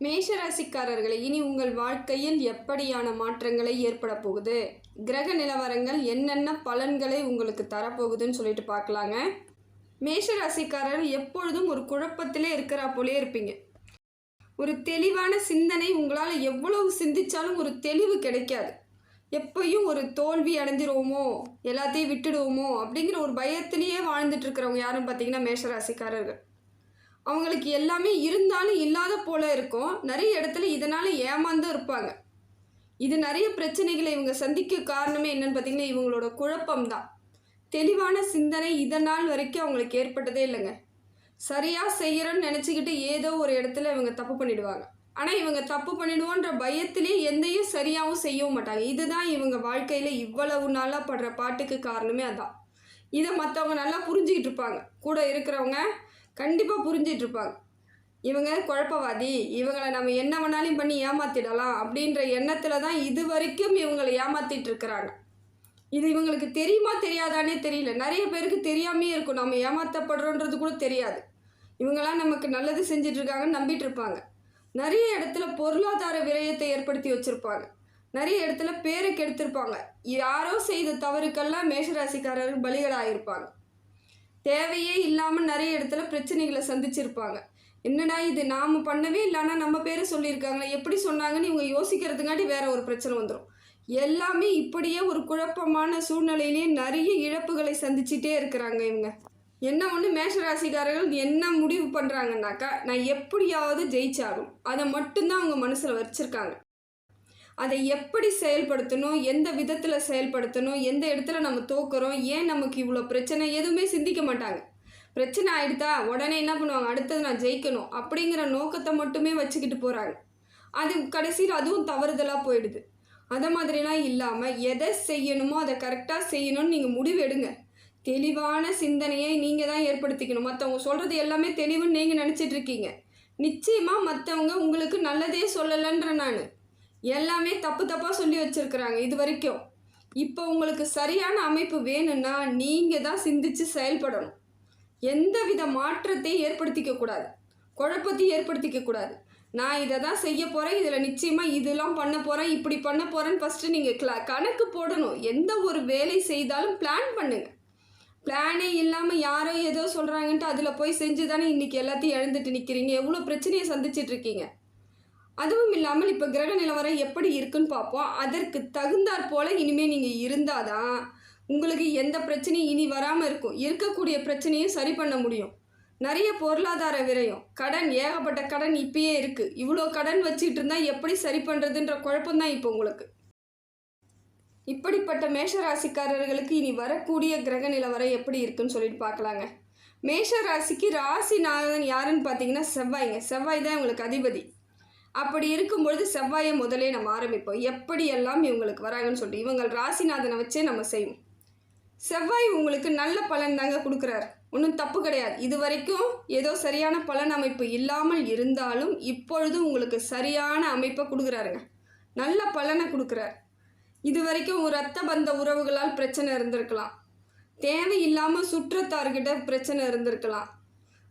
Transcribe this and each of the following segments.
மேஷராசிக்காரர்களே இனி உங்கள் வாழ்க்கையில் எப்படியான மாற்றங்களை ஏற்பட போகுது? கிரக நிலவரங்கள் என்னென்ன பலன்களை உங்களுக்கு தரப்போகுதுன்னு சொல்லிட்டு பார்க்கலாங்க. மேஷராசிக்காரர் எப்பொழுதும் ஒரு குழப்பத்திலே இருக்கிறா போலே இருப்பீங்க. ஒரு தெளிவான சிந்தனை உங்களால் எவ்வளவு சிந்திச்சாலும் ஒரு தெளிவு கிடைக்காது. எப்பயும் ஒரு தோல்வி அடைஞ்சிருவோமோ எல்லாத்தையும் விட்டுடுவோமோ அப்படிங்கிற ஒரு பயத்திலேயே வாழ்ந்துட்டு இருக்கிறவங்க யாருன்னு பார்த்தீங்கன்னா மேஷராசிக்காரர்கள். அவங்களுக்கு எல்லாமே இருந்தாலும் இல்லாத போல இருக்கும். நிறைய இடத்துல இதனால் ஏமாந்தும் இருப்பாங்க. இது நிறைய பிரச்சனைகளை இவங்க சந்திக்க காரணமே என்னன்னு பார்த்தீங்கன்னா இவங்களோட குழப்பம்தான். தெளிவான சிந்தனை இதனால் வரைக்கும் அவங்களுக்கு ஏற்பட்டதே இல்லைங்க. சரியாக செய்கிறோன்னு நினச்சிக்கிட்டு ஏதோ ஒரு இடத்துல இவங்க தப்பு பண்ணிடுவாங்க. ஆனால் இவங்க தப்பு பண்ணிடுவோன்ற பயத்திலே எந்தையும் சரியாகவும் செய்யவும் மாட்டாங்க. இதுதான் இவங்க வாழ்க்கையில் இவ்வளவு நாளாக படுற பாட்டுக்கு காரணமே அதான். இதை மற்றவங்க நல்லா புரிஞ்சுக்கிட்டு இருப்பாங்க. கூட இருக்கிறவங்க கண்டிப்பாக புரிஞ்சிட்ருப்பாங்க. இவங்க குழப்பவாதி இவங்களை நம்ம என்ன வேணாலும் பண்ணி ஏமாத்திடலாம் அப்படின்ற எண்ணத்தில் தான் இது வரைக்கும் இவங்களை ஏமாத்திட்டு இருக்கிறாங்க இது இவங்களுக்கு தெரியுமா தெரியாதானே தெரியல. நிறைய பேருக்கு தெரியாமே இருக்கும். நம்ம ஏமாத்தப்படுறோன்றது கூட தெரியாது. இவங்களாம் நமக்கு நல்லது செஞ்சிட்ருக்காங்கன்னு நம்பிட்டு இருப்பாங்க நிறைய இடத்துல பொருளாதார விரயத்தை ஏற்படுத்தி வச்சுருப்பாங்க. நிறைய இடத்துல பேரை கெடுத்திருப்பாங்க. யாரோ செய்த தவறுக்கெல்லாம் மேஷராசிக்காரர்கள் பலிகளாயிருப்பாங்க. தேவையே இல்லாமல் நிறைய இடத்துல பிரச்சனைகளை சந்திச்சிருப்பாங்க. என்னடா இது? நாம் பண்ணவே இல்லைன்னா நம்ம பேரை சொல்லியிருக்காங்களே எப்படி சொன்னாங்கன்னு இவங்க யோசிக்கிறதுங்காட்டி வேற ஒரு பிரச்சனை வந்துடும் எல்லாமே இப்படியே ஒரு குழப்பமான சூழ்நிலையிலேயே நிறைய இழப்புகளை சந்திச்சிட்டே இருக்கிறாங்க இவங்க. என்ன ஒன்று மேஷராசிக்காரர்கள் என்ன முடிவு பண்ணுறாங்கன்னாக்கா நான் எப்படியாவது ஜெயிச்சாகும் அதை மட்டும்தான் அவங்க மனசில் வச்சுருக்காங்க. அதை எப்படி செயல்படுத்தணும் எந்த விதத்தில் செயல்படுத்தணும் எந்த இடத்துல நம்ம தோக்குறோம் ஏன் நமக்கு இவ்வளோ பிரச்சனை எதுவுமே சிந்திக்க மாட்டாங்க. பிரச்சனை ஆயிடுதா? உடனே என்ன பண்ணுவாங்க? அடுத்தது நான் ஜெயிக்கணும் அப்படிங்கிற நோக்கத்தை மட்டுமே வச்சுக்கிட்டு போகிறாங்க அது கடைசியில் அதுவும் தவறுதலாக போயிடுது. அதை மாதிரிலாம் இல்லாமல் எதை செய்யணுமோ அதை கரெக்டாக செய்யணும்னு நீங்கள் முடிவு எடுங்க. தெளிவான சிந்தனையை நீங்கள் தான் ஏற்படுத்திக்கணும். மற்றவங்க சொல்கிறது எல்லாமே தெளிவுன்னு நீங்கள் நினச்சிட்ருக்கீங்க நிச்சயமாக மற்றவங்க உங்களுக்கு நல்லதே சொல்லலைன்ற நான். எல்லாமே தப்பு தப்பாக சொல்லி வச்சுருக்குறாங்க இது வரைக்கும். இப்போ உங்களுக்கு சரியான அமைப்பு வேணும்னா நீங்கள் தான் சிந்தித்து செயல்படணும். எந்த வித மாற்றத்தை ஏற்படுத்திக்க கூடாது. குழப்பத்தையும் ஏற்படுத்திக்க கூடாது. நான் இதை தான் செய்ய போகிறேன் இதில் நிச்சயமாக இதெல்லாம் பண்ண போகிறேன் இப்படி பண்ண போகிறேன்னு ஃபஸ்ட்டு நீங்கள் கிளா கணக்கு போடணும். எந்த ஒரு வேலை செய்தாலும் பிளான் பண்ணுங்கள் பிளானே இல்லாமல் யாரோ ஏதோ சொல்கிறாங்கன்ட்டு அதில் போய் செஞ்சு தானே இன்றைக்கி எல்லாத்தையும் இழந்துட்டு நிற்கிறீங்க எவ்வளோ பிரச்சனையை சந்திச்சிட்டு இருக்கீங்க. அதுவும் இல்லாமல் இப்போ கிரக நிலவரம் எப்படி இருக்குன்னு பார்ப்போம். அதற்கு தகுந்தாற் போல் இனிமேல் நீங்கள் இருந்தால் தான் உங்களுக்கு எந்த பிரச்சனையும் இனி வராமல் இருக்கும். இருக்கக்கூடிய பிரச்சனையும் சரி பண்ண முடியும். நிறைய பொருளாதார விரயம். கடன் ஏகப்பட்ட கடன் இப்பயே இருக்குது இவ்வளோ கடன் வச்சுட்டு இருந்தால் எப்படி சரி பண்ணுறதுன்ற குழப்பம்தான் இப்போ உங்களுக்கு. இப்படிப்பட்ட மேஷராசிக்காரர்களுக்கு இனி வரக்கூடிய கிரக நிலவரம் எப்படி இருக்குன்னு சொல்லிட்டு பார்க்கலாங்க. மேஷ ராசிக்கு ராசிநாதன் யாருன்னு பார்த்தீங்கன்னா செவ்வாய்ங்க. செவ்வாய் தான் இவங்களுக்கு அதிபதி. அப்படி இருக்கும்பொழுது செவ்வாயை முதலே நம்ம ஆரம்பிப்போம். எப்படியெல்லாம் இவங்களுக்கு வராங்கன்னு சொல்லிட்டு இவங்க ராசிநாதனை வச்சே நம்ம செய்வோம். செவ்வாய் உங்களுக்கு நல்ல பலன் தாங்க கொடுக்குறாரு. ஒன்றும் தப்பு கிடையாது. இது வரைக்கும் ஏதோ சரியான பலன் அமைப்பு இல்லாமல் இருந்தாலும் இப்பொழுது உங்களுக்கு சரியான அமைப்பை கொடுக்குறாருங்க. நல்ல பலனை கொடுக்குறார். இது வரைக்கும் ரத்த பந்த உறவுகளால் பிரச்சனை இருந்திருக்கலாம். தேவையில்லாமல் சுற்றத்தார்கிட்ட பிரச்சனை இருந்திருக்கலாம்.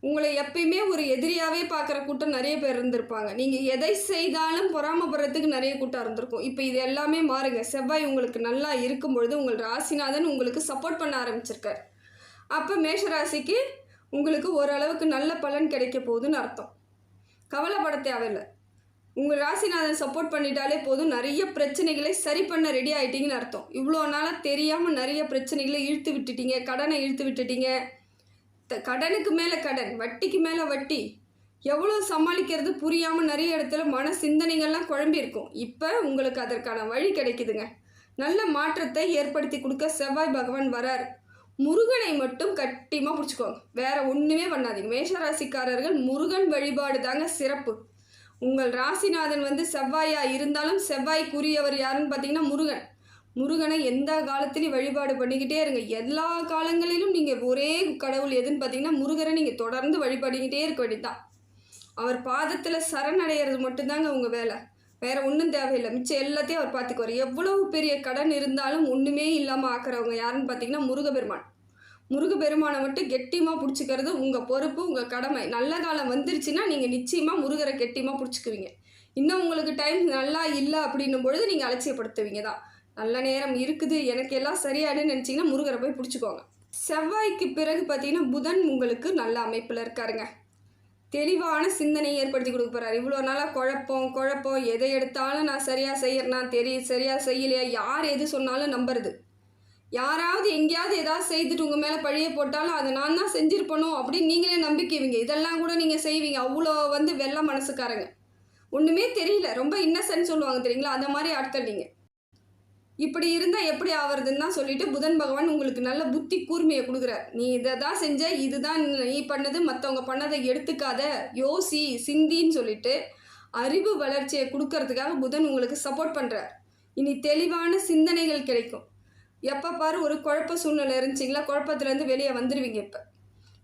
உங்களை எப்பயுமே ஒரு எதிரியாகவே பார்க்குற கூட்டம் நிறைய பேர் இருந்திருப்பாங்க. நீங்கள் எதை செய்தாலும் பொறாமப்படுறதுக்கு நிறைய கூட்டம் இருந்திருக்கும். இப்போ இது எல்லாமே மாறுங்க. செவ்வாய் உங்களுக்கு நல்லா இருக்கும் பொழுது உங்கள் ராசிநாதன் உங்களுக்கு சப்போர்ட் பண்ண ஆரம்பிச்சிருக்கார். அப்போ மேஷராசிக்கு உங்களுக்கு ஓரளவுக்கு நல்ல பலன் கிடைக்க போகுதுன்னு அர்த்தம். கவலைப்பட தேவையில்லை. உங்கள் ராசிநாதன் சப்போர்ட் பண்ணிட்டாலே போதும். நிறைய பிரச்சனைகளை சரி பண்ண ரெடி ஆகிட்டீங்கன்னு அர்த்தம். இவ்வளோ நாளாக தெரியாமல் நிறைய பிரச்சனைகளை இழுத்து விட்டுட்டீங்க. கடனை இழுத்து விட்டுட்டீங்க. த- கடனுக்கு மேலே கடன் வட்டிக்கு மேலே வட்டி. எவ்வளோ சமாளிக்கிறது புரியாமல் நிறைய இடத்துல மன சிந்தனைகள்லாம் குழம்பி இருக்கும். இப்போ உங்களுக்கு அதற்கான வழி கிடைக்குதுங்க. நல்ல மாற்றத்தை ஏற்படுத்தி கொடுக்க செவ்வாய் பகவான் வரார். முருகனை மட்டும் கட்டிமாக பிடிச்சிக்கோங்க. வேற ஒன்றுமே பண்ணாதீங்க. மேஷராசிக்காரர்கள் முருகன் வழிபாடு தாங்க சிறப்பு. உங்கள் ராசிநாதன் வந்து செவ்வாயாக இருந்தாலும் செவ்வாய்க்குரியவர் யாருன்னு பார்த்தீங்கன்னா முருகன். முருகனை எந்த காலத்திலையும் வழிபாடு பண்ணிக்கிட்டே இருங்க. எல்லா காலங்களிலும் நீங்கள் ஒரே கடவுள் எதுன்னு பார்த்தீங்கன்னா முருகரை நீங்கள் தொடர்ந்து வழிபடிக்கிட்டே இருக்க வேண்டியதான் அவர் பாதத்தில் சரணடைகிறது மட்டும்தாங்க உங்கள் வேலை. வேறு ஒன்றும் தேவையில்லை. மிச்சம் எல்லாத்தையும் அவர் பார்த்துக்குவார் எவ்வளவு பெரிய கடன் இருந்தாலும் ஒன்றுமே இல்லாமல் ஆக்குறவங்க யாருன்னு பார்த்தீங்கன்னா முருகபெருமான் முருகப்பெருமானை மட்டும் கெட்டியமாக பிடிச்சிக்கிறது உங்கள் பொறுப்பு உங்கள் கடமை. நல்ல காலம் வந்துருச்சுன்னா நீங்கள் நிச்சயமாக முருகரை கெட்டியமாக பிடிச்சிக்குவீங்க. இன்னும் உங்களுக்கு டைம் நல்லா இல்லை அப்படின்னும் பொழுது நீங்கள் அலட்சியப்படுத்துவீங்க தான் நல்ல நேரம் இருக்குது. எனக்கு எல்லாம் சரியாடுன்னு நினச்சிங்கன்னா முருகரை போய் பிடிச்சிக்கோங்க. செவ்வாய்க்கு பிறகு பார்த்தீங்கன்னா புதன் உங்களுக்கு நல்ல அமைப்பில் இருக்காருங்க. தெளிவான சிந்தனையை ஏற்படுத்தி கொடுக்க போறாரு. இவ்வளோ நாளாக குழப்பம் குழப்பம். எதை எடுத்தாலும் நான் சரியாக செய்யறேன்னா தெரிய சரியாக செய்யலையா? யார் எது சொன்னாலும் நம்புறது. யாராவது எங்கேயாவது ஏதாவது செய்துட்டு உங்கள் மேலே பழிய போட்டாலும் அதை நான் தான் செஞ்சுருப்பணும் அப்படின்னு நீங்களே நம்பிக்கைவீங்க. இதெல்லாம் கூட நீங்கள் செய்வீங்க. அவ்வளோ வந்து வெள்ள மனசுக்காரங்க. ஒன்றுமே தெரியல. ரொம்ப இன்னசென்ட் சொல்லுவாங்க தெரியுங்களா? அந்த மாதிரி ஆட்கள் நீங்கள் இப்படி இருந்தால் எப்படி ஆவறதுன்னு தான் சொல்லிட்டு புதன் பகவான் உங்களுக்கு நல்ல புத்தி கூர்மையை கொடுக்குறார். நீ இதை தான் செஞ்ச இதுதான் நீ பண்ணது மற்றவங்க பண்ணதை எடுத்துக்காத யோசி சிந்தின்னு சொல்லிட்டு அறிவு வளர்ச்சியை கொடுக்கறதுக்காக புதன் உங்களுக்கு சப்போர்ட் பண்ணுறார் இனி தெளிவான சிந்தனைகள் கிடைக்கும். எப்போ பாரு ஒரு குழப்ப சூழ்நிலை இருந்துச்சிங்களா? குழப்பத்துலேருந்து வெளியே வந்துடுவீங்க இப்போ.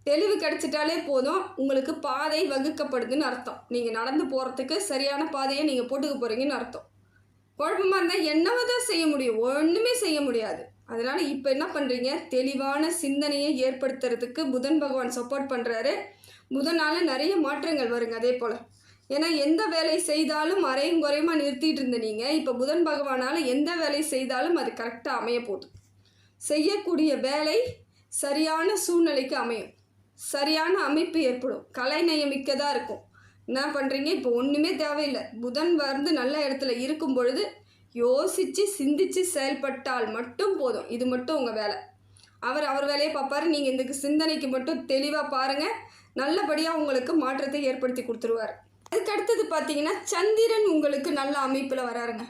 தெளிவு கிடைச்சிட்டாலே போதும் உங்களுக்கு பாதை வகுக்கப்படுதுன்னு அர்த்தம். நீங்கள் நடந்து போகிறதுக்கு சரியான பாதையை நீங்கள் போட்டுக்க போகிறீங்கன்னு அர்த்தம். குழப்பமாக இருந்தால் என்னவோ தான் செய்ய முடியும்? ஒன்றுமே செய்ய முடியாது. அதனால் இப்போ என்ன பண்ணுறீங்க தெளிவான சிந்தனையை ஏற்படுத்துறதுக்கு புதன் பகவான் சப்போர்ட் பண்ணுறாரு புதனால் நிறைய மாற்றங்கள் வருங்க அதே போல். ஏன்னா எந்த வேலை செய்தாலும் அரையும் குறையுமா நிறுத்திட்டு இருந்த நீங்கள் இப்போ புதன் பகவானால் எந்த வேலை செய்தாலும் அது கரெக்டாக அமைய போகுது. செய்யக்கூடிய வேலை சரியான சூழ்நிலைக்கு அமையும். சரியான அமைப்பு ஏற்படும். கலைநயமிக்கதாக இருக்கும். என்ன பண்ணுறீங்க இப்போ ஒன்றுமே தேவையில்லை. புதன் வந்து நல்ல இடத்துல இருக்கும் பொழுது யோசித்து சிந்தித்து செயல்பட்டால் மட்டும் போதும். இது மட்டும் உங்கள் வேலை. அவர் அவர் வேலையை பார்ப்பாரு. நீங்கள் இந்த சிந்தனைக்கு மட்டும் தெளிவாக பாருங்கள் நல்லபடியாக உங்களுக்கு மாற்றத்தை ஏற்படுத்தி கொடுத்துருவார். அதுக்கு அடுத்தது பார்த்தீங்கன்னா சந்திரன் உங்களுக்கு நல்ல அமைப்பில் வராருங்க.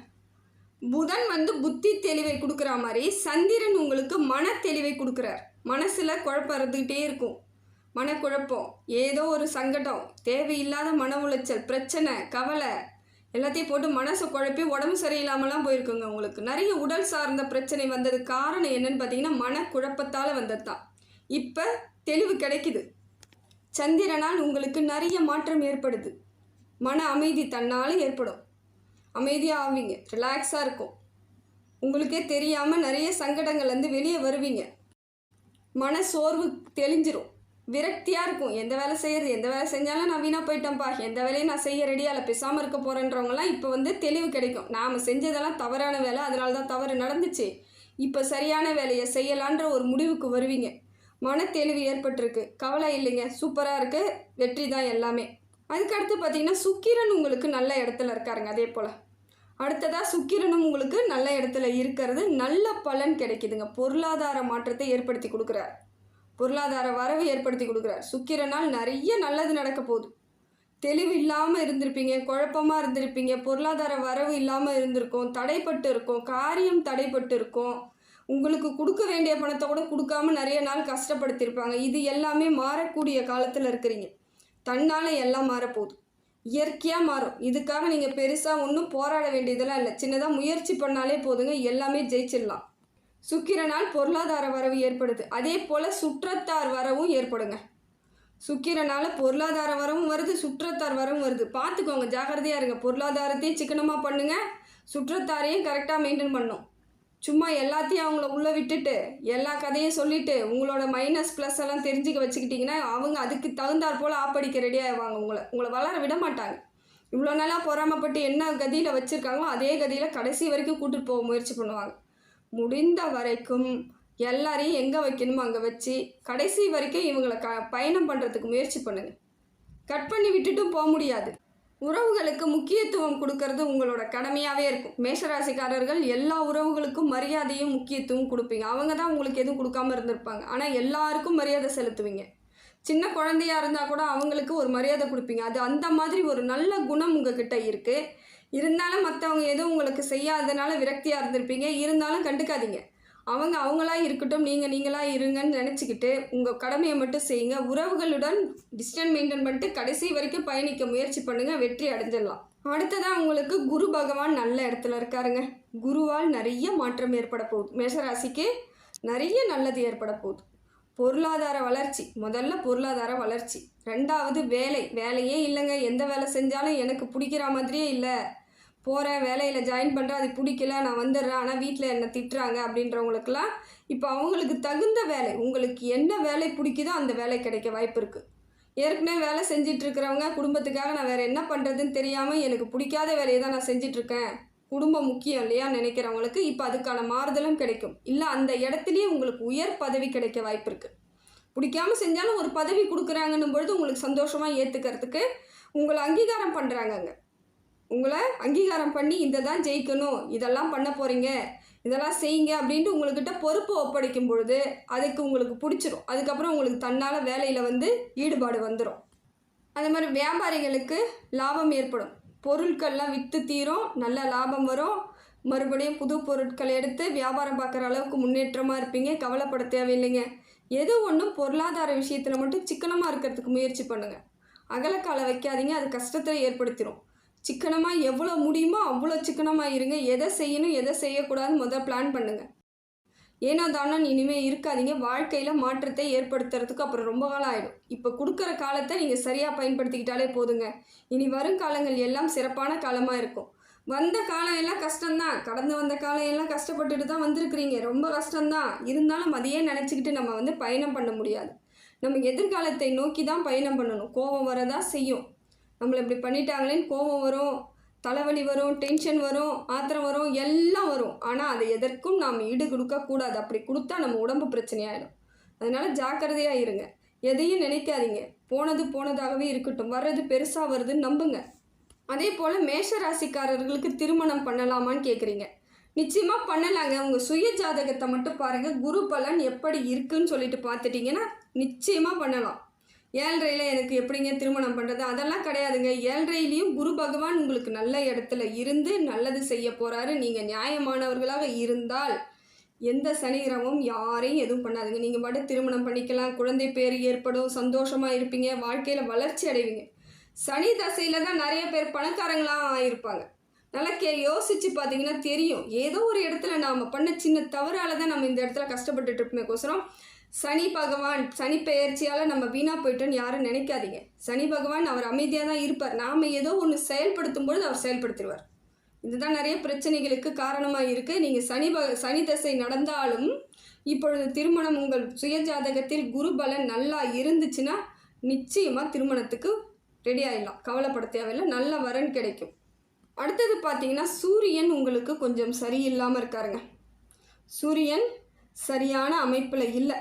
புதன் வந்து புத்தி தெளிவை கொடுக்குற மாதிரி சந்திரன் உங்களுக்கு மன தெளிவை கொடுக்குறார். மனசில் குழப்பம் இருந்துக்கிட்டே இருக்கும். மனக்குழப்பம். ஏதோ ஒரு சங்கடம் தேவையில்லாத மன உளைச்சல் பிரச்சனை கவலை எல்லாத்தையும் போட்டு மனசை குழப்பி உடம்பு சரியில்லாமலாம் போயிருக்குங்க உங்களுக்கு. நிறைய உடல் சார்ந்த பிரச்சனை வந்தது காரணம் என்னன்னு பார்த்தீங்கன்னா மனக்குழப்பத்தால் வந்தது தான் இப்போ தெளிவு கிடைக்குது. சந்திரனால் உங்களுக்கு நிறைய மாற்றம் ஏற்படுது. மன அமைதி தன்னால் ஏற்படும். அமைதியாக ஆவீங்க. ரிலாக்ஸாக இருக்கும். உங்களுக்கே தெரியாமல் நிறைய சங்கடங்கள்லேருந்து வெளியே வருவீங்க. மன சோர்வு தெளிஞ்சிரும். விரக்தியாக இருக்கும். எந்த வேலை செய்கிறது எந்த வேலை செஞ்சாலும் நான் வீணாக போயிட்டேன்ப்பா. எந்த வேலையும் நான் செய்ய ரெடியாக பேசாமல் இருக்க போகிறேன்றவங்களாம் இப்போ வந்து தெளிவு கிடைக்கும். நாம் செஞ்சதெல்லாம் தவறான வேலை. அதனால தான் தவறு நடந்துச்சு. இப்போ சரியான வேலையை செய்யலான்ற ஒரு முடிவுக்கு வருவீங்க. மன தெளிவு ஏற்பட்டிருக்கு. கவலை இல்லைங்க. சூப்பராக இருக்குது வெற்றி தான் எல்லாமே. அதுக்கடுத்து பார்த்தீங்கன்னா சுக்கிரன் உங்களுக்கு நல்ல இடத்துல இருக்காருங்க. அதே போல். அடுத்ததாக சுக்கிரனும் உங்களுக்கு நல்ல இடத்துல இருக்கிறது. நல்ல பலன் கிடைக்குதுங்க. பொருளாதார மாற்றத்தை ஏற்படுத்தி கொடுக்குறாரு. பொருளாதார வரவு ஏற்படுத்தி கொடுக்குறார். சுக்கிரனால் நிறைய நல்லது நடக்க போகுது. தெளிவு இல்லாமல் இருந்திருப்பீங்க குழப்பமாக இருந்திருப்பீங்க பொருளாதார வரவு இல்லாமல் இருந்திருக்கும் தடைப்பட்டு இருக்கும் காரியம் தடைப்பட்டு இருக்கும். உங்களுக்கு கொடுக்க வேண்டிய பணத்தை கூட கொடுக்காம நிறைய நாள் கஷ்டப்படுத்தியிருப்பாங்க இது எல்லாமே மாறக்கூடிய காலத்தில் இருக்கிறீங்க. தன்னால் எல்லாம் மாறப்போகுது. இயற்கையாக மாறும். இதுக்காக நீங்கள் பெருசாக ஒன்றும் போராட வேண்டியதெல்லாம் இல்லை. சின்னதாக முயற்சி பண்ணாலே போதுங்க. எல்லாமே ஜெயிச்சிடலாம். சுக்கிரனால் பொருளாதார வரவு ஏற்படுது. அதே போல் சுற்றத்தார் வரவும் ஏற்படுங்க. சுக்கிரனால் பொருளாதார வரவும் வருது சுற்றத்தார் வரவும் வருது. பார்த்துக்கோங்க ஜாக்கிரதையாக இருங்க. பொருளாதாரத்தையும் சிக்கனமாக பண்ணுங்கள் சுற்றத்தாரையும் கரெக்டாக மெயின்டைன் பண்ணும். சும்மா எல்லாத்தையும் அவங்கள உள்ளே விட்டுட்டு எல்லா கதையும் சொல்லிவிட்டு உங்களோட மைனஸ் ப்ளஸ் எல்லாம் தெரிஞ்சுக்க வச்சுக்கிட்டிங்கன்னா அவங்க அதுக்கு தகுந்தாற் போல் ஆப்படிக்க ரெடி ஆயிடுவாங்க உங்களை. உங்களை வளர விட மாட்டாங்க. இவ்வளோ நாளாக பொறாமப்பட்டு என்ன கதியில் வச்சுருக்காங்களோ அதே கதியில் கடைசி வரைக்கும் கூட்டிகிட்டு போக முயற்சி பண்ணுவாங்க. முடிந்த வரைக்கும் எல்லாரையும் எங்கே வைக்கணுமோ அங்கே வச்சு கடைசி வரைக்கும் இவங்களை க பயணம் பண்ணுறதுக்கு முயற்சி பண்ணுங்க. கட் பண்ணி விட்டுட்டும் போக முடியாது. உறவுகளுக்கு முக்கியத்துவம் கொடுக்கறது உங்களோட கடமையாகவே இருக்கும். மேஷராசிக்காரர்கள் எல்லா உறவுகளுக்கும் மரியாதையும் முக்கியத்துவம் கொடுப்பீங்க. அவங்க தான் உங்களுக்கு எதுவும் கொடுக்காம இருந்திருப்பாங்க. ஆனால் எல்லாருக்கும் மரியாதை செலுத்துவீங்க. சின்ன குழந்தையாக இருந்தால் கூட அவங்களுக்கு ஒரு மரியாதை கொடுப்பீங்க. அது அந்த மாதிரி ஒரு நல்ல குணம் உங்ககிட்ட இருக்குது இருந்தாலும் மற்றவங்க எதுவும் உங்களுக்கு செய்யாததுனால விரக்தியாக இருந்திருப்பீங்க. இருந்தாலும் கண்டுக்காதீங்க. அவங்க அவங்களா இருக்கட்டும் நீங்கள் நீங்களாக இருங்கன்னு நினச்சிக்கிட்டு உங்கள் கடமையை மட்டும் செய்யுங்க. உறவுகளுடன் டிஸ்டன்ஸ் மெயின்டைன் பண்ணிட்டு கடைசி வரைக்கும் பயணிக்க முயற்சி பண்ணுங்கள் வெற்றி அடைஞ்சிடலாம். அடுத்ததாக உங்களுக்கு குரு பகவான் நல்ல இடத்துல இருக்காருங்க. குருவால் நிறைய மாற்றம் ஏற்பட போகுது. மேஷராசிக்கு நிறைய நல்லது ஏற்பட போகுது. பொருளாதார வளர்ச்சி. முதல்ல பொருளாதார வளர்ச்சி. ரெண்டாவது வேலை. வேலையே இல்லைங்க. எந்த வேலை செஞ்சாலும் எனக்கு பிடிக்கிற மாதிரியே இல்லை. போகிறேன் வேலையில் ஜாயின் பண்ணுறேன் அது பிடிக்கல நான் வந்துடுறேன் ஆனால் வீட்டில் என்னை திட்டுறாங்க அப்படின்றவங்களுக்கெல்லாம் இப்போ அவங்களுக்கு தகுந்த வேலை உங்களுக்கு என்ன வேலை பிடிக்குதோ அந்த வேலை கிடைக்க வாய்ப்பு இருக்குது ஏற்கனவே வேலை செஞ்சிட்ருக்கிறவங்க குடும்பத்துக்காக நான் வேறு என்ன பண்ணுறதுன்னு தெரியாமல் எனக்கு பிடிக்காத வேலையை தான் நான் செஞ்சிட்ருக்கேன் குடும்பம் முக்கியம் இல்லையா நினைக்கிறவங்களுக்கு இப்போ அதுக்கான மாறுதலும் கிடைக்கும். இல்லை அந்த இடத்துலையே உங்களுக்கு உயர் பதவி கிடைக்க வாய்ப்பு இருக்குது பிடிக்காம செஞ்சாலும் ஒரு பதவி கொடுக்குறாங்கன்னும் பொழுது உங்களுக்கு சந்தோஷமாக ஏற்றுக்கிறதுக்கு உங்களை அங்கீகாரம் பண்ணுறாங்கங்க உங்களை அங்கீகாரம் பண்ணி இதை தான் ஜெயிக்கணும் இதெல்லாம் பண்ண போகிறீங்க இதெல்லாம் செய்யுங்க அப்படின்ட்டு உங்கள்கிட்ட பொறுப்பை ஒப்படைக்கும் பொழுது அதுக்கு உங்களுக்கு பிடிச்சிரும். அதுக்கப்புறம் உங்களுக்கு தன்னால் வேலையில் வந்து ஈடுபாடு வந்துடும் அதே மாதிரி வியாபாரிகளுக்கு லாபம் ஏற்படும். பொருட்கள்லாம் விற்று தீரும் நல்ல லாபம் வரும். மறுபடியும் புது பொருட்களை எடுத்து வியாபாரம் பார்க்குற அளவுக்கு முன்னேற்றமாக இருப்பீங்க கவலைப்பட தேவையில்லைங்க. எது ஒன்றும் பொருளாதார விஷயத்தில் மட்டும் சிக்கனமாக இருக்கிறதுக்கு முயற்சி பண்ணுங்கள் அகலக்காலை வைக்காதீங்க அது கஷ்டத்தை ஏற்படுத்திடும் சிக்கனமாக எவ்வளோ முடியுமோ அவ்வளோ சிக்கனமாக இருங்க. எதை செய்யணும் எதை செய்யக்கூடாதுன்னு முதல் பிளான் பண்ணுங்கள் ஏனோ தானோ இனிமேல் இருக்காதீங்க. வாழ்க்கையில் மாற்றத்தை ஏற்படுத்துறதுக்கு அப்புறம் ரொம்ப காலம் ஆகிடும் இப்போ கொடுக்குற காலத்தை நீங்கள் சரியாக பயன்படுத்திக்கிட்டாலே போதுங்க. இனி வரும் காலங்கள் எல்லாம் சிறப்பான காலமாக இருக்கும். வந்த காலம் எல்லாம் கஷ்டம்தான். கடந்து வந்த காலம் எல்லாம் கஷ்டப்பட்டுட்டு தான் வந்திருக்கிறீங்க. ரொம்ப கஷ்டம்தான். இருந்தாலும் அதையே நினச்சிக்கிட்டு நம்ம வந்து பயணம் பண்ண முடியாது. நம்ம எதிர்காலத்தை நோக்கி தான் பயணம் பண்ணணும். கோபம் வரதா செய்யும். நம்மளை இப்படி பண்ணிட்டாங்களேன்னு கோபம் வரும் தலைவலி வரும் டென்ஷன் வரும் ஆத்திரம் வரும் எல்லாம் வரும். ஆனால் அதை எதற்கும் நாம் ஈடு கொடுக்கக்கூடாது அப்படி கொடுத்தா நம்ம உடம்பு பிரச்சனையாயிடும். அதனால் ஜாக்கிரதையாக இருங்க. எதையும் நினைக்காதீங்க. போனது போனதாகவே இருக்கட்டும். வர்றது பெருசாக வருதுன்னு நம்புங்க. அதே போல் மேஷ ராசிக்காரர்களுக்கு திருமணம் பண்ணலாமான்னு கேட்குறீங்க நிச்சயமாக பண்ணலாங்க. உங்கள் சுய ஜாதகத்தை மட்டும் பாருங்கள் குரு பலன் எப்படி இருக்குன்னு சொல்லிட்டு பார்த்துட்டிங்கன்னா நிச்சயமாக பண்ணலாம். ஏழ்ரையில் எனக்கு எப்படிங்க திருமணம் பண்ணுறது அதெல்லாம் கிடையாதுங்க. ஏழ்றையிலையும் குரு பகவான் உங்களுக்கு நல்ல இடத்துல இருந்து நல்லது செய்ய போகிறாரு நீங்கள் நியாயமானவர்களாக இருந்தால் எந்த சனிகிரமும் யாரையும் எதுவும் பண்ணாதுங்க. நீங்கள் மட்டும் திருமணம் பண்ணிக்கலாம். குழந்தை பேர் ஏற்படும். சந்தோஷமாக இருப்பீங்க. வாழ்க்கையில் வளர்ச்சி அடைவீங்க. சனி தசையில் தான் நிறைய பேர் பணக்காரங்களாம் ஆயிருப்பாங்க நல்லா கே யோசித்து பார்த்தீங்கன்னா தெரியும். ஏதோ ஒரு இடத்துல நாம் பண்ண சின்ன தவறால் தான் நம்ம இந்த இடத்துல கஷ்டப்பட்டுட்டு இருப்போமே கோசரம் சனி பகவான் சனி பெயர்ச்சியால் நம்ம வீணாக போயிட்டோன்னு யாரும் நினைக்காதீங்க. சனி பகவான் அவர் அமைதியாக தான் இருப்பார். நாம் ஏதோ ஒன்று செயல்படுத்தும் பொழுது அவர் செயல்படுத்திடுவார். இதுதான் நிறைய பிரச்சனைகளுக்கு காரணமாக இருக்குது நீங்கள் சனி ப சனி தசை நடந்தாலும் இப்பொழுது திருமணம் உங்கள் சுயஜாதகத்தில் குரு பலன் நல்லா இருந்துச்சுன்னா நிச்சயமாக திருமணத்துக்கு ரெடி ஆகிடலாம் கவலைப்பட தேவையில்லை. நல்ல வரன் கிடைக்கும். அடுத்தது பார்த்தீங்கன்னா சூரியன் உங்களுக்கு கொஞ்சம் சரியில்லாமல் இருக்காருங்க. சூரியன் சரியான அமைப்பில் இல்லை.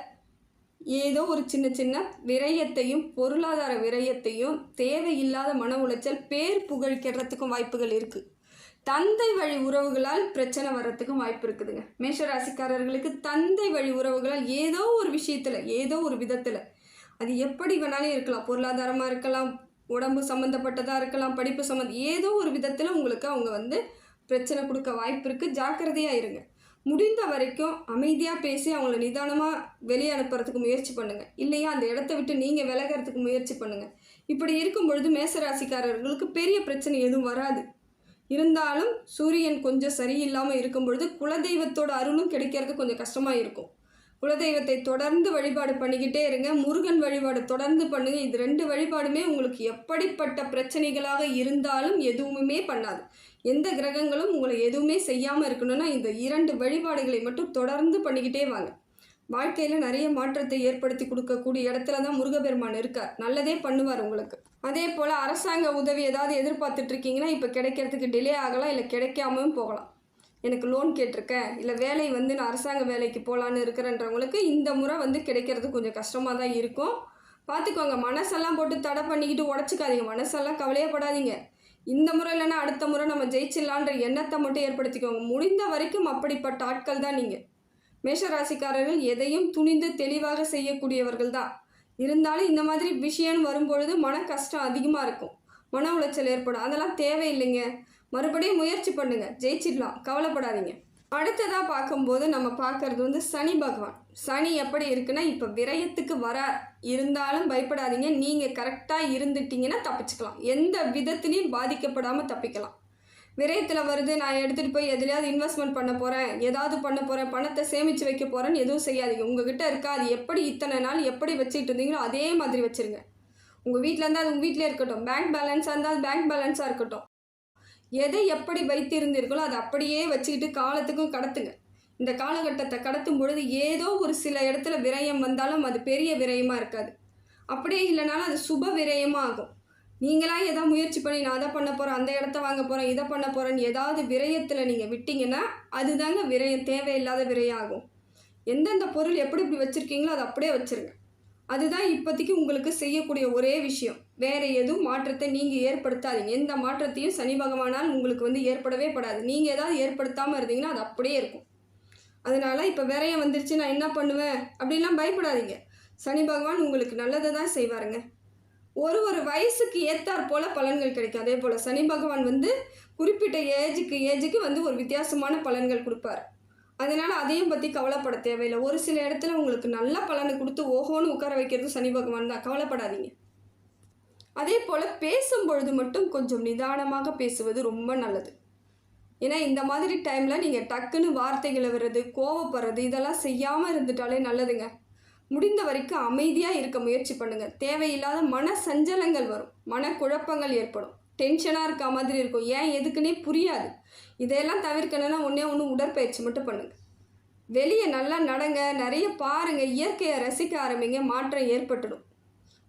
ஏதோ ஒரு சின்ன சின்ன விரயத்தையும் பொருளாதார விரயத்தையும் தேவையில்லாத மன உளைச்சல் பேர் புகழ் கெடுறதுக்கும் வாய்ப்புகள் இருக்குது தந்தை வழி உறவுகளால் பிரச்சனை வர்றதுக்கும் வாய்ப்பு இருக்குதுங்க. மேஷராசிக்காரர்களுக்கு தந்தை வழி உறவுகளால் ஏதோ ஒரு விஷயத்தில் ஏதோ ஒரு விதத்தில் அது எப்படி வேணாலும் இருக்கலாம். பொருளாதாரமாக இருக்கலாம் உடம்பு சம்மந்தப்பட்டதாக இருக்கலாம் படிப்பு சம்மந்த ஏதோ ஒரு விதத்தில் உங்களுக்கு அவங்க வந்து பிரச்சனை கொடுக்க வாய்ப்பு இருக்குது ஜாக்கிரதையாக இருங்க. முடிந்த வரைக்கும் அமைதியாக பேசி அவங்கள நிதானமாக வெளியே அனுப்புறதுக்கு முயற்சி பண்ணுங்கள் இல்லையா? அந்த இடத்த விட்டு நீங்கள் விலகிறதுக்கு முயற்சி பண்ணுங்கள் இப்படி இருக்கும் பொழுது மேசராசிக்காரர்களுக்கு பெரிய பிரச்சனை எதுவும் வராது. இருந்தாலும் சூரியன் கொஞ்சம் சரியில்லாமல் இருக்கும் பொழுது குலதெய்வத்தோட அருளும் கிடைக்கிறது கொஞ்சம் கஷ்டமாக இருக்கும். குலதெய்வத்தை தொடர்ந்து வழிபாடு பண்ணிக்கிட்டே இருங்க. முருகன் வழிபாடு தொடர்ந்து பண்ணுங்க. இது ரெண்டு வழிபாடுமே உங்களுக்கு எப்படிப்பட்ட பிரச்சனைகளாக இருந்தாலும் எதுவுமே பண்ணாது. எந்த கிரகங்களும் உங்களை எதுவுமே செய்யாமல் இருக்கணும்னா இந்த இரண்டு வழிபாடுகளை மட்டும் தொடர்ந்து பண்ணிக்கிட்டே வாங்க. வாழ்க்கையில் நிறைய மாற்றத்தை ஏற்படுத்தி கொடுக்கக்கூடிய இடத்துல தான் முருகபெருமான் இருக்கார். நல்லதே பண்ணுவார் உங்களுக்கு. அதே போல் அரசாங்க உதவி ஏதாவது எதிர்பார்த்துட்ருக்கீங்கன்னா இப்போ கிடைக்கிறதுக்கு டிலே ஆகலாம் இல்லை கிடைக்காமவும் போகலாம். எனக்கு லோன் கேட்டிருக்கேன். இல்லை வேலை வந்து நான் அரசாங்க வேலைக்கு போகலான்னு இருக்கிறன்றவங்களுக்கு இந்த முறை வந்து கிடைக்கிறது கொஞ்சம் கஷ்டமாக தான் இருக்கும். பார்த்துக்கோங்க மனசெல்லாம் போட்டு தடை பண்ணிக்கிட்டு உடச்சிக்காதீங்க. மனசெல்லாம் கவலையப்படாதீங்க. இந்த முறை இல்லைன்னா அடுத்த முறை நம்ம ஜெயிச்சிடலான்ற எண்ணத்தை மட்டும் ஏற்படுத்திக்கோங்க. முடிந்த வரைக்கும் அப்படிப்பட்ட ஆட்கள் தான் நீங்கள் மேஷராசிக்காரர்கள் எதையும் துணிந்து தெளிவாக செய்யக்கூடியவர்கள் தான். இருந்தாலும் இந்த மாதிரி விஷயம் வரும்பொழுது மன கஷ்டம் அதிகமாக இருக்கும். மன உளைச்சல் ஏற்படும். அதெல்லாம் தேவையில்லைங்க. மறுபடியும் முயற்சி பண்ணுங்க. ஜெயிச்சிடலாம். கவலைப்படாதீங்க. அடுத்ததாக பார்க்கும்போது நம்ம பார்க்கறது வந்து சனி பகவான். சனி எப்படி இருக்குன்னா இப்போ விரயத்துக்கு வர இருந்தாலும் பயப்படாதீங்க. நீங்கள் கரெக்டாக இருந்துட்டீங்கன்னா தப்பிச்சுக்கலாம். எந்த விதத்துலையும் பாதிக்கப்படாமல் தப்பிக்கலாம். விரயத்தில் வருது நான் எடுத்துகிட்டு போய் எதுலையாவது இன்வெஸ்ட்மெண்ட் பண்ண போகிறேன் ஏதாவது பண்ண போகிறேன் பணத்தை சேமித்து வைக்க போகிறேன்னு எதுவும் செய்யாதீங்க. உங்ககிட்ட இருக்கா? அது எப்படி இத்தனை நாள் எப்படி வச்சுட்டு இருந்தீங்களோ அதே மாதிரி வச்சுருங்க. உங்கள் வீட்டில் இருந்தால் அது உங்கள் வீட்டிலே இருக்கட்டும். பேங்க் பேலன்ஸாக இருந்தால் பேங்க் பேலன்ஸாக இருக்கட்டும். எதை எப்படி வைத்திருந்தீர்களோ அதை அப்படியே வச்சுக்கிட்டு காலத்துக்கும் கடத்துங்க. இந்த காலகட்டத்தை கடத்தும் பொழுது ஏதோ ஒரு சில இடத்துல விரயம் வந்தாலும் அது பெரிய விரயமாக இருக்காது. அப்படியே இல்லைனாலும் அது சுப விரயமாக ஆகும். நீங்களாக எதாவது முயற்சி பண்ணி நான் அதை பண்ண போகிறேன் அந்த இடத்த வாங்க போகிறேன் இதை பண்ண போகிறேன்னு ஏதாவது விரயத்தில் நீங்கள் விட்டிங்கன்னா அதுதாங்க விரயம் தேவையில்லாத விரயம் ஆகும். எந்தெந்த பொருள் எப்படி இப்படி வச்சுருக்கீங்களோ அதை அப்படியே வச்சுருங்க. அதுதான் இப்போதைக்கு உங்களுக்கு செய்யக்கூடிய ஒரே விஷயம். வேறு எதுவும் மாற்றத்தை நீங்கள் ஏற்படுத்தாதீங்க. எந்த மாற்றத்தையும் சனி பகவானால் உங்களுக்கு வந்து ஏற்படவே படாது. நீங்கள் ஏதாவது ஏற்படுத்தாமல் இருந்தீங்கன்னா அது அப்படியே இருக்கும். அதனால் இப்போ விரையம் வந்துருச்சு நான் என்ன பண்ணுவேன்? அப்படின்லாம் பயப்படாதீங்க. சனி பகவான் உங்களுக்கு நல்லதை தான் செய்வாருங்க. ஒரு ஒரு வயசுக்கு ஏற்றாற் போல் பலன்கள் கிடைக்கும். அதே போல் சனி பகவான் வந்து குறிப்பிட்ட ஏஜுக்கு ஏஜுக்கு வந்து ஒரு வித்தியாசமான பலன்கள் கொடுப்பார். அதனால் அதையும் பற்றி கவலைப்பட தேவையில்லை. ஒரு சில இடத்துல உங்களுக்கு நல்ல பலனை கொடுத்து ஓஹோன்னு உட்கார வைக்கிறது சனி பகவான் தான். கவலைப்படாதீங்க. அதே போல் பேசும் பொழுது மட்டும் கொஞ்சம் நிதானமாக பேசுவது ரொம்ப நல்லது. ஏன்னா இந்த மாதிரி டைமில் நீங்கள் டக்குன்னு வார்த்தைகளை வர்றது கோவப்படுறது இதெல்லாம் செய்யாமல் இருந்துட்டாலே நல்லதுங்க. முடிந்த வரைக்கும் அமைதியாக இருக்க முயற்சி பண்ணுங்கள் தேவையில்லாத மன சஞ்சலங்கள் வரும். மன குழப்பங்கள் ஏற்படும். டென்ஷனாக இருக்க மாதிரி இருக்கும். ஏன்? எதுக்குன்னே புரியாது. இதையெல்லாம் தவிர்க்கணும்னா ஒன்றே ஒன்று உடற்பயிற்சி மட்டும் பண்ணுங்கள் வெளியே நல்லா நடங்க. நிறைய பாருங்கள் இயற்கையை ரசிக்க ஆரம்பிங்க. மாற்றம் ஏற்பட்டுடும்.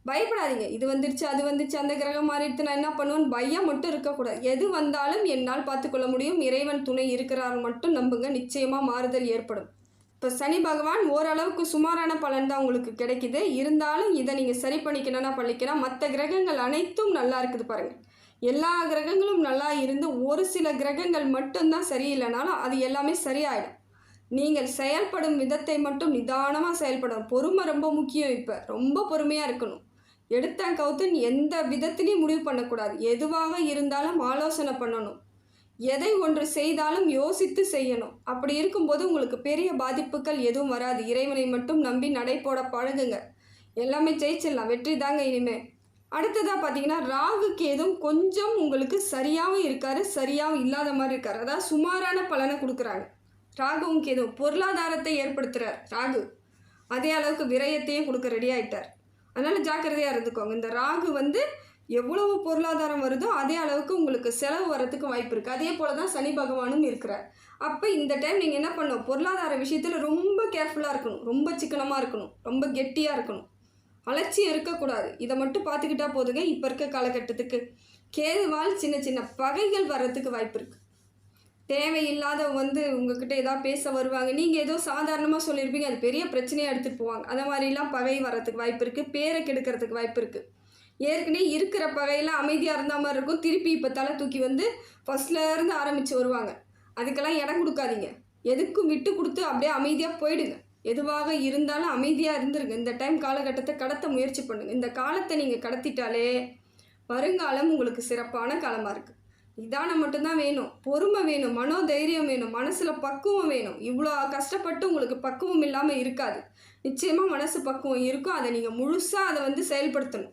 பயப்படாதீங்க. இது வந்துருச்சு அது வந்துருச்சு அந்த கிரகம் மாறிடுத்து நான் என்ன பண்ணுவேன்னு பயம் மட்டும் இருக்கக்கூடாது. எது வந்தாலும் என்னால் பார்த்துக்கொள்ள முடியும். இறைவன் துணை இருக்கிறார் மட்டும் நம்புங்க. நிச்சயமாக மாறுதல் ஏற்படும். இப்போ சனி பகவான் ஓரளவுக்கு சுமாரான பலன் தான் உங்களுக்கு கிடைக்குது. இருந்தாலும் இதை நீங்கள் சரி பண்ணிக்கணும்னா பண்ணிக்கலாம் மற்ற கிரகங்கள் அனைத்தும் நல்லா இருக்குது பாருங்கள் எல்லா கிரகங்களும் நல்லா இருந்து ஒரு சில கிரகங்கள் மட்டும்தான் சரியில்லைனாலும் அது எல்லாமே சரியாயிடும். நீங்கள் செயல்படும் விதத்தை மட்டும் நிதானமாக செயல்படணும். பொறுமை ரொம்ப முக்கியம் இப்போ. ரொம்ப பொறுமையாக இருக்கணும். எடுத்தேன் கவுத்துன்னு எந்த விதத்திலையும் முடிவு பண்ணக்கூடாது. எதுவாக இருந்தாலும் ஆலோசனை பண்ணணும். எதை ஒன்று செய்தாலும் யோசித்து செய்யணும். அப்படி இருக்கும்போது உங்களுக்கு பெரிய பாதிப்புகள் எதுவும் வராது. இறைவனை மட்டும் நம்பி நடை போட பழகுங்க. எல்லாமே ஜெயிச்சிடலாம். வெற்றி தாங்க இனிமேல் அடுத்ததாக பார்த்தீங்கன்னா ராகு கேதும் கொஞ்சம் உங்களுக்கு சரியாகவும் இருக்காரு சரியாகவும் இல்லாத மாதிரி இருக்காரு. அதாவது சுமாரான பலனை கொடுக்குறாங்க. ராகுவும் கேதும் பொருளாதாரத்தை ஏற்படுத்துகிறார் ராகு. அதே அளவுக்கு விரயத்தையும் கொடுக்க ரெடி ஆகிட்டார் அதனால் ஜாக்கிரதையாக இருந்துக்கோங்க. இந்த ராகு வந்து எவ்வளவு பொருளாதாரம் வருதோ அதே அளவுக்கு உங்களுக்கு செலவு வரத்துக்கு வாய்ப்பு இருக்குது அதே போல் தான் சனி பகவானும் இருக்கிறார். அப்போ இந்த டைம் நீங்கள் என்ன பண்ணணும்? பொருளாதார விஷயத்தில் ரொம்ப கேர்ஃபுல்லாக இருக்கணும். ரொம்ப சிக்கனமாக இருக்கணும். ரொம்ப கெட்டியாக இருக்கணும். அலட்சியம் இருக்கக்கூடாது. இதை மட்டும் பார்த்துக்கிட்டா போதுங்க இப்போ இருக்க காலகட்டத்துக்கு. கேதுவால் சின்ன சின்ன பகைகள் வர்றதுக்கு வாய்ப்பு இருக்குது தேவையில்லாத வந்து உங்ககிட்ட ஏதாவது பேச வருவாங்க. நீங்கள் ஏதோ சாதாரணமாக சொல்லியிருப்பீங்க அது பெரிய பிரச்சனையாக எடுத்துகிட்டு போவாங்க. அந்த மாதிரிலாம் பகை வர்றதுக்கு வாய்ப்பு இருக்குது பேரை கெடுக்கிறதுக்கு வாய்ப்பு இருக்குது ஏற்கனவே இருக்கிற பகையெல்லாம் அமைதியாக இருந்த மாதிரி இருக்கும். திருப்பி இப்போ தலை தூக்கி வந்து ஃபஸ்ட்லேருந்து ஆரம்பித்து வருவாங்க. அதுக்கெல்லாம் இடம் கொடுக்காதீங்க. எதுக்கும் விட்டு கொடுத்து அப்படியே அமைதியாக போயிடுங்க. எதுவாக இருந்தாலும் அமைதியாக இருந்துருங்க. இந்த டைம் காலகட்டத்தை கடத்த முயற்சி பண்ணுங்கள் இந்த காலத்தை நீங்கள் கடத்திட்டாலே வருங்காலம் உங்களுக்கு சிறப்பான காலமாக இருக்குது நிதானம் மட்டும்தான் வேணும். பொறுமை வேணும். மனோதைரியம் வேணும். மனசில் பக்குவம் வேணும். இவ்வளோ கஷ்டப்பட்டு உங்களுக்கு பக்குவம் இல்லாமல் இருக்காது. நிச்சயமாக மனசு பக்குவம் இருக்கும். அதை நீங்கள் முழுசாக அதை வந்து செயல்படுத்தணும்.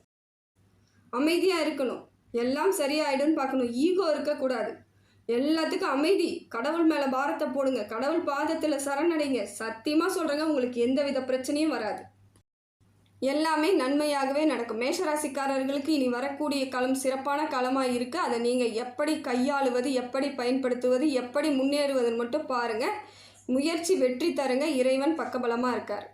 அமைதியாக இருக்கணும். எல்லாம் சரியாயிடும்னு பார்க்கணும். ஈகோ இருக்கக்கூடாது. எல்லாத்துக்கும் அமைதி. கடவுள் மேலே பாரத்தை போடுங்க. கடவுள் பாதத்தில் சரணடைங்க. சத்தியமாக சொல்கிறேங்க உங்களுக்கு எந்த வித பிரச்சனையும் வராது. எல்லாமே நன்மையாகவே நடக்கும். மேஷராசிக்காரர்களுக்கு இனி வரக்கூடிய காலம் சிறப்பான காலமாக இருக்குது அதை நீங்கள் எப்படி கையாளுவது எப்படி பயன்படுத்துவது எப்படி முன்னேறுவதுன்னு மட்டும் பாருங்கள் முயற்சி வெற்றி தருங்க. இறைவன் பக்கபலமாக இருக்கார்.